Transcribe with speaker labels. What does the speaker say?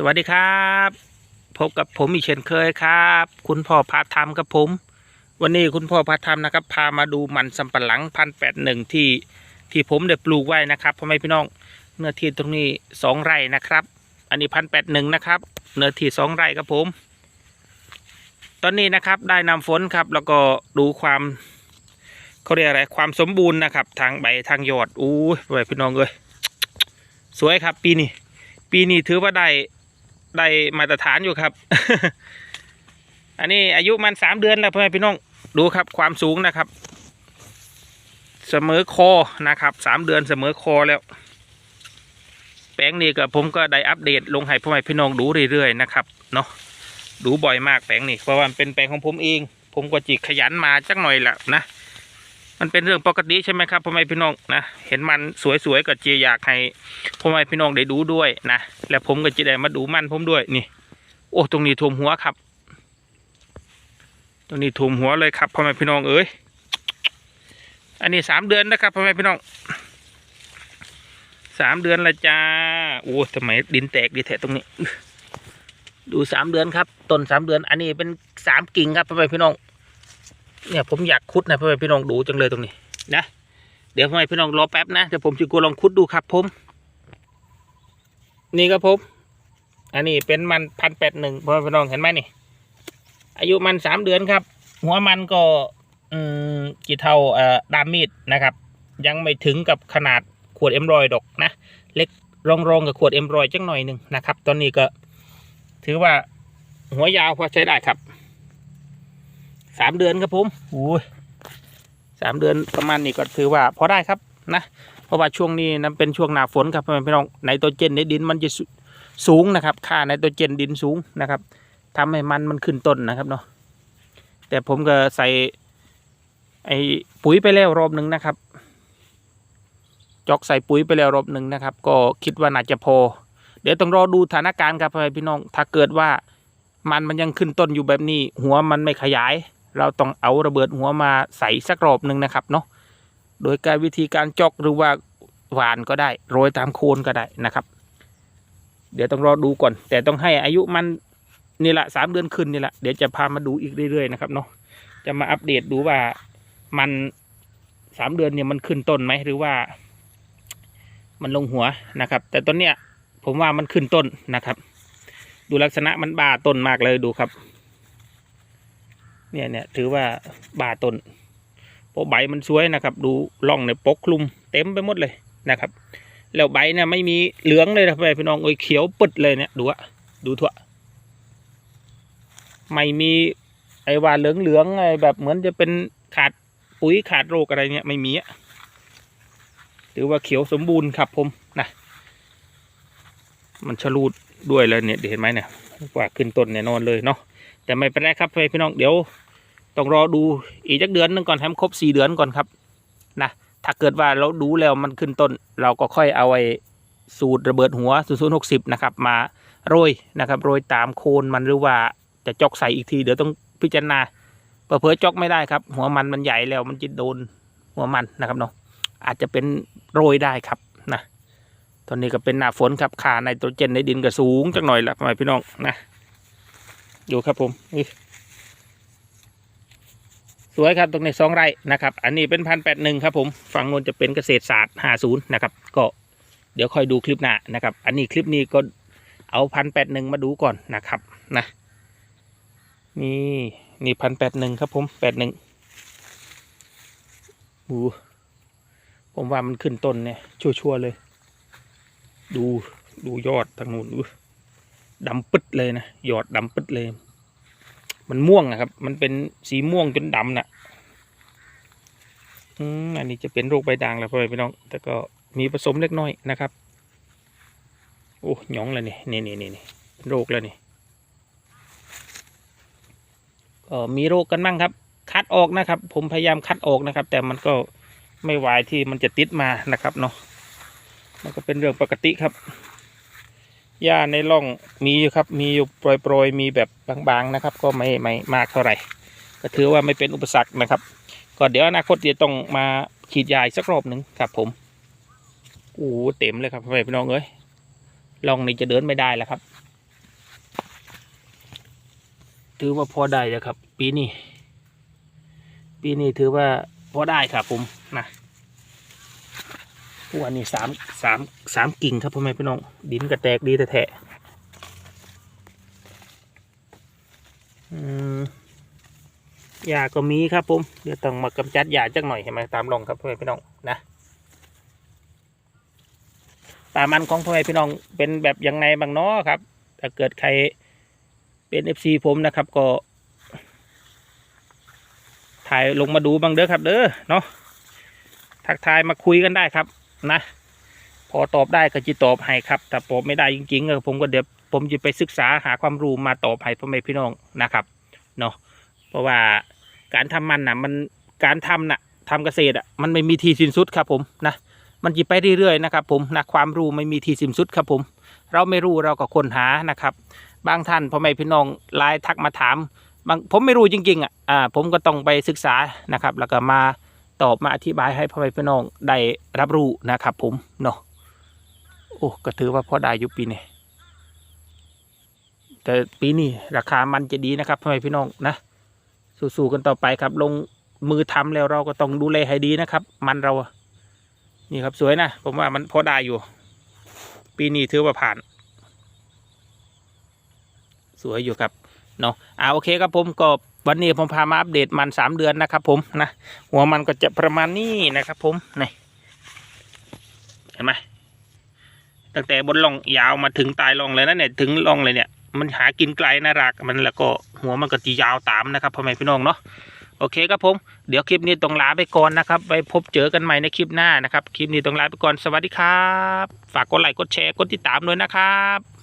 Speaker 1: สวัสดีครับ พบกับผมอีกเช่นเคยครับ คุณพ่อพาทำกับผม วันนี้คุณพ่อพาทำนะครับ พามาดูมันสำปะหลังพันแปดหนึ่งที่ที่ผมได้ปลูกไว้นะครับพ่อแม่พี่น้องเนื้อที่ตรงนี้สองไร่นะครับ อันนี้พันแปดหนึ่งนะครับเนื้อที่สองไร่ครับผม ตอนนี้นะครับได้นำฝนครับ แล้วก็ดูความเขาเรียกอะไรความสมบูรณ์นะครับ ทางใบทางยอดอู้ยพ่อแม่พี่น้องเอ้ยสวยครับปีนี้ปีนี้ถือว่าได้ ได้มาตรฐานอยู่ครับ อันนี้อายุมันสามเดือนแล้วพ่อแม่พี่น้องดูครับความสูงนะครับ เสมอคอนะครับสามเดือนเสมอคอแล้ว แปลงนี้ก็ผมก็ได้อัปเดตลงให้พ่อแม่พี่น้องดูเรื่อยๆนะครับเนาะดูบ่อยมากแปลงนี้เพราะว่ามันเป็นแปลงของผมเอง ผมก็จิขยันมาจักหน่อยแหละนะ มันเป็นเรื่องปกติใช่ไหมครับพ่อแม่พี่น้องนะเห็นมันสวยๆก็จีอยากให้พ่อแม่พี่น้องได้ดูด้วยนะและผมก็จะได้มาดูมันผมด้วยนี่ โอ้ตรงนี้ท่วมหัวครับ ตรงนี้ท่วมหัวเลยครับพ่อแม่พี่น้องเอ้ยอันนี้สามเดือนนะครับพ่อแม่พี่น้องสามเดือนละจ้าโอ้ทำไมดินแตกดีแท้ตรงนี้ ดูสามเดือนครับต้นสามเดือน อันนี้เป็นสามกิ่งครับพ่อแม่พี่น้อง เนี่ยผมอยากคุดนะพ่อแม่พี่น้องดูจังเลยตรงนี้นะเดี๋ยวพ่อแม่พี่น้องรอแป๊บนะเดี๋ยวผมจะกูลองคุดดูครับผมนี่ครับผมอันนี้เป็นมันพันแปดหนึ่งพ่อแม่พี่น้องเห็นไหมนี่ อายุมันสามเดือนครับ หัวมันก็อืมกี่เท่าเอ่อดามมีดนะครับ ยังไม่ถึงกับขนาดขวดเอ็มรอยดอกนะเล็กรองรองๆกับขวดเอ็มรอยจังหน่อยหนึ่งนะครับ ตอนนี้ก็ ถือว่าหัวยาวพอใช้ได้ครับ สามเดือนครับผมโอ้ยสามเดือนประมาณนี้ก็ถือว่าพอได้ครับนะเพราะว่าช่วงนี้นั้นเป็นช่วงหน้าฝนครับพ่อแม่พี่น้องไนโตรเจนในดินมันจะสูสูงนะครับ ค่าไนโตรเจนดินสูงนะครับทำให้มันมันขึ้นต้นนะครับเนาะแต่ผมก็ใส่ไอ้ปุ๋ยไปแล้วรอบหนึ่งนะครับ จอกใส่ปุ๋ยไปแล้วรอบหนึ่งนะครับ ก็คิดว่าน่าจะพอ เดี๋ยวต้องรอดูสถานการณ์ครับพ่อแม่พี่น้อง ถ้าเกิดว่ามันมันยังขึ้นต้นอยู่แบบนี้ หัวมันไม่ขยาย เราต้องเอาระเบิดหัวมาใส่สักรอบหนึ่งนะครับเนาะโดยการวิธีการจอกหรือว่าหวานก็ได้โรยตามโคนก็ได้นะครับ เดี๋ยวต้องรอดูก่อน แต่ต้องให้อายุมันนี่แหละสามเดือนขึ้นนี่แหละเดี๋ยวจะพามาดูอีกเรื่อยๆนะครับเนาะจะมาอัปเดตดูว่ามันสามเดือนเนี่ยมันขึ้นต้นไหมหรือว่า มันลงหัวนะครับ แต่ต้นเนี้ยผมว่ามันขึ้นต้นนะครับ ดูลักษณะมันบาต้นมากเลยดูครับ เนี่ยเนี่ยถือว่าบาต้นเพราะใบมันสวยนะครับ ดูร่องในปกคลุมเต็มไปหมดเลยนะครับ แล้วใบเนี่ยไม่มีเหลืองเลยนะพี่น้องเอ้ยเขียวปึดเลยเนี่ยดูอะดูทั่วไม่มีไอ้ว่าเหลืองเหลืองไอ้แบบเหมือนจะเป็นขาดปุ๋ยขาดโรคอะไรเนี่ยไม่มีอะถือว่าเขียวสมบูรณ์ครับผมนะมันชะลูด ด้วยเลยเนี่ยเห็นไหมเนี่ยว่าขึ้นต้นแน่นอนเลยเนาะแต่ไม่เป็นไรครับพี่น้องเดี๋ยวต้องรอดูอีกจักเดือนหนึงก่อนให้มันครบสี่เดือนก่อนครับนะถ้าเกิดว่าเราดูแล้วมันขึ้นต้น เราก็ค่อยเอาไอ้สูตรระเบิดหัวศูนย์ศูนย์หกสิบนะครับมาโรยนะครับโรยตามโคนมันหรือว่าจะจอกใส่อีกทีเดี๋ยวต้องพิจารณาเผื่อจอกไม่ได้ครับ หัวมันมันใหญ่แล้วมันจะโดนหัวมันนะครับเนาะอาจจะเป็นโรยได้ครับ ตอนนี้ก็เป็นหน้าฝนครับค่าไนโตรเจนในดินก็สูงจักหน่อยละพ่อแม่พี่น้องนะดูครับผมนี่สวยครับตรงนี้สองไร่นะครับ อันนี้เป็นพันแปดหนึ่งครับผมฝั่งนู้นจะเป็นเกษตรศาสตร์ห้าศูนย์นะครับ ก็เดี๋ยวค่อยดูคลิปหน้านะครับ อันนี้คลิปนี้ก็เอาพันแปดหนึ่งมาดูก่อนนะครับนะนี่นี่พันแปดหนึ่งครับผมแปดหนึ่งดูผมว่ามันขึ้นต้นเนี่ยชัวร์ๆเลย ดูดูยอดทางนู้นดูดำปึ๊ดเลยนะยอดดำปึ๊ดเลย มันม่วงนะครับ มันเป็นสีม่วงจนดำน่ะอืมอันนี้จะเป็นโรคใบด่างแล้วพ่อแม่พี่น้อง แต่ก็มีผสมเล็กน้อยนะครับ โอ้หยองแล้วนี่นี่นี่นี่นี่เป็นโรคแล้วนี่ก็มีโรคกันบ้างครับ คัดออกนะครับ ผมพยายามคัดออกนะครับ แต่มันก็ไม่ไหวที่มันจะติดมานะครับเนาะ มันก็เป็นเรื่องปกติครับ หญ้าในร่องมีอยู่ครับ มีอยู่โปรยๆ มีแบบบางๆนะครับ ก็ไม่ไม่มากเท่าไหร่ ก็ถือว่าไม่เป็นอุปสรรคนะครับ ก็เดี๋ยวอนาคตจะต้องมาฉีดยาอีกสักรอบหนึ่งครับผมโอ้เต็มเลยครับพ่อแม่พี่น้องเอ้ยร่องนี้จะเดินไม่ได้แล้วครับ ถือว่าพอได้แล้วครับ ปีนี้ ปีนี้ถือว่าพอได้ครับผมนะ พวกอันนี้สามสามสามกิ่งครับพ่อแม่พี่น้องดินกระแตกดีแต่แท้ๆอืมยาก็มีครับผมเดี๋ยวต้องมากำจัดยาจักหน่อยเห็นไหมตามลงครับพ่อแม่พี่น้องนะป่ามันของพ่อแม่พี่น้องเป็นแบบยังไงบางเนาะครับถ้าเกิดใครเป็นเอฟซีผมนะครับก็ ถ่ายลงมาดูบ้างเด้อครับ เด้อเนาะทักทายมาคุยกันได้ครับ นะ พอตอบได้ก็จะตอบให้ครับแต่ตอบไม่ได้จริงๆผมก็เดี๋ยวผมจะไปศึกษาหาความรู้มาตอบให้พ่อแม่พี่น้องนะครับเนาะเพราะว่าการทำมันน่ะมันการทำน่ะทำเกษตรอะมันไม่มีทีสิ้นสุดครับผมนะมันจะไปเรื่อยๆนะครับผมนะความรู้ไม่มีทีสิ้นสุดครับผม เราไม่รู้เราก็ค้นหานะครับ บางท่านพ่อแม่พี่น้องไลน์ทักมาถามบางผมไม่รู้จริงๆอะอ่าผมก็ต้องไปศึกษานะครับ แล้วก็มา ตอบมาอธิบายให้พ่อแม่พี่น้องได้รับรู้นะครับผมเนาะโอ้ก็ถือว่าพอได้อยู่ปีนี้แต่ปีนี้ราคามันจะดีนะครับพ่อแม่พี่น้องนะสู้ๆกันต่อไปครับ ลงมือทำแล้วเราก็ต้องดูแลให้ดีนะครับ มันเรานี่ครับสวยนะผมว่ามันพอได้อยู่ ปีนี้ถือว่าผ่าน สวยอยู่ครับเนาะอ่าโอเคครับผมก็ วันนี้ผมพามาอัปเดตมันสามเดือนนะครับ ผมนะหัวมันก็จะประมาณนี้นะครับ ผมนี่เห็นไหมตั้งแต่บนล่องยาวมาถึงตายล่องเลยนะเนี่ยถึงล่องเลยเนี่ย มันหากินไกลนะรากมันแล้วก็หัวมันก็จะยาวตามนะครับพ่อแม่พี่น้องเนาะโอเคครับผมเดี๋ยวคลิปนี้ต้องลาไปก่อนนะครับไปพบเจอกันใหม่ในคลิปหน้านะครับ คลิปนี้ต้องลาไปก่อนสวัสดีครับ ฝากกดไลค์กดแชร์กดติดตามด้วยนะครับ